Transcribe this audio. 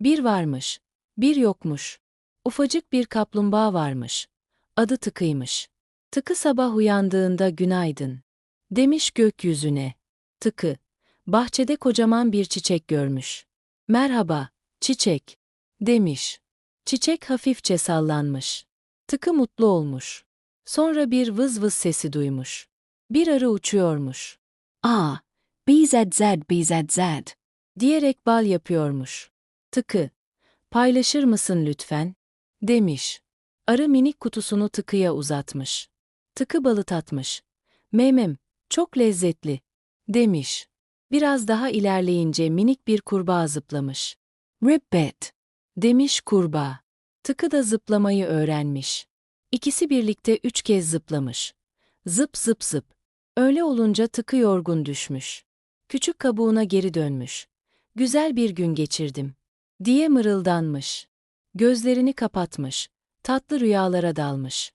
Bir varmış, bir yokmuş. Ufacık bir kaplumbağa varmış. Adı Tıkı'ymış. Tıkı sabah uyandığında günaydın. Demiş gökyüzüne. Tıkı, bahçede kocaman bir çiçek görmüş. Merhaba, çiçek, demiş. Çiçek hafifçe sallanmış. Tıkı mutlu olmuş. Sonra bir vız vız sesi duymuş. Bir arı uçuyormuş. Ah, BZZ BZZ. diyerek bal yapıyormuş. Tıkı, paylaşır mısın lütfen? demiş. Arı minik kutusunu tıkıya uzatmış. Tıkı balı tatmış. Memem, çok lezzetli, demiş. Biraz daha ilerleyince minik bir kurbağa zıplamış. Ribbit. Demiş kurbağa. Tıkı da zıplamayı öğrenmiş. İkisi birlikte üç kez zıplamış. Zıp zıp zıp. Öyle olunca tıkı yorgun düşmüş. Küçük kabuğuna geri dönmüş. Güzel bir gün geçirdim. Diye mırıldanmış. Gözlerini kapatmış. Tatlı rüyalara dalmış.